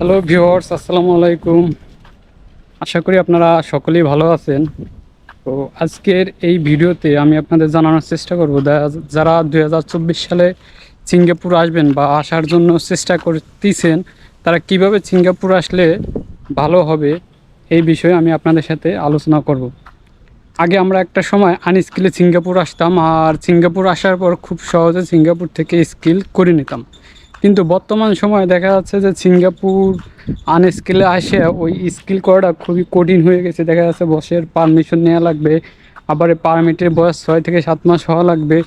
Hello viewers আসসালামু আলাইকুম আশা করি আপনারা সকলেই ভালো আছেন। তো আজকের এই ভিডিওতে আমি আপনাদের জানানোর চেষ্টা করব যারা দু হাজার চব্বিশ সালে সিঙ্গাপুর আসবেন বা আসার জন্য চেষ্টা করতেছেন, তারা কীভাবে সিঙ্গাপুর আসলে ভালো হবে এই বিষয়ে আমি আপনাদের সাথে আলোচনা করব। আগে আমরা একটা সময় আনস্কিলে সিঙ্গাপুর আসতাম, আর সিঙ্গাপুর আসার পর খুব সহজে সিঙ্গাপুর থেকে স্কিল করে নিতাম। কিন্তু বর্তমান সময়ে দেখা যাচ্ছে যে সিঙ্গাপুর আনস্কিলে আসে, ওই স্কিল করাটা খুবই কঠিন হয়ে গেছে। দেখা যাচ্ছে বসের পারমিশন নেওয়া লাগবে, আবার পারমিটের বয়স ছয় থেকে সাত মাস হওয়া লাগবে।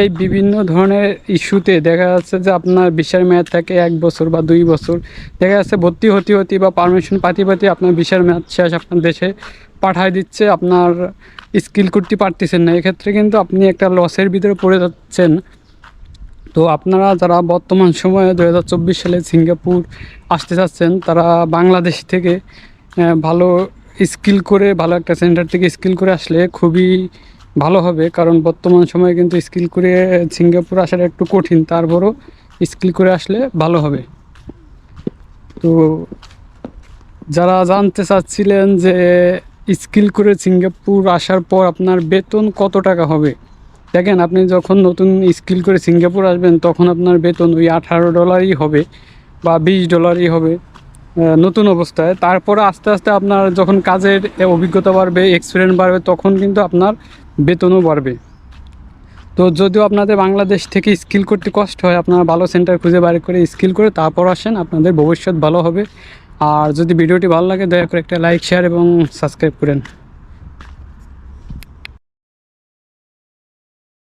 এই বিভিন্ন ধরনের ইস্যুতে দেখা যাচ্ছে যে আপনার বিশার মেয়াদ থাকে এক বছর বা দুই বছর। দেখা যাচ্ছে ভর্তি হতে হতে বা পারমিশন পাতি পাতি আপনার বিশার মেয়াদ শেষ আপনার দেশে পাঠায় দিচ্ছে, আপনার স্কিল করতে পারতেছেন না। এক্ষেত্রে কিন্তু আপনি একটা লসের ভিতরে পড়ে যাচ্ছেন। তো আপনারা যারা বর্তমান সময়ে দু হাজার চব্বিশ সালে সিঙ্গাপুর আসতে চাচ্ছেন, তারা বাংলাদেশ থেকে ভালো স্কিল করে, ভালো একটা সেন্টার থেকে স্কিল করে আসলে খুবই ভালো হবে। কারণ বর্তমান সময়ে কিন্তু স্কিল করে সিঙ্গাপুর আসাটা একটু কঠিন, তারপরও স্কিল করে আসলে ভালো হবে। তো যারা জানতে চাচ্ছিলেন যে স্কিল করে সিঙ্গাপুর আসার পর আপনার বেতন কত টাকা হবে দেখেন, আপনি যখন নতুন স্কিল করে সিঙ্গাপুর আসবেন, তখন আপনার বেতন ওই আঠারো ডলারই হবে বা বিশ ডলারই হবে নতুন অবস্থায়। তারপরে আস্তে আস্তে আপনার যখন কাজের অভিজ্ঞতা বাড়বে এক্সপিরিয়েন্স বাড়বে, তখন কিন্তু আপনার বেতনও বাড়বে। তো যদিও আপনাদের বাংলাদেশ থেকে স্কিল করতে কষ্ট হয়, আপনারা ভালো সেন্টার খুঁজে বার করে স্কিল করে তারপর আসেন, আপনাদের ভবিষ্যৎ ভালো হবে। আর যদি ভিডিওটি ভালো লাগে, দয়া করে একটা লাইক শেয়ার এবং সাবস্ক্রাইব করেন।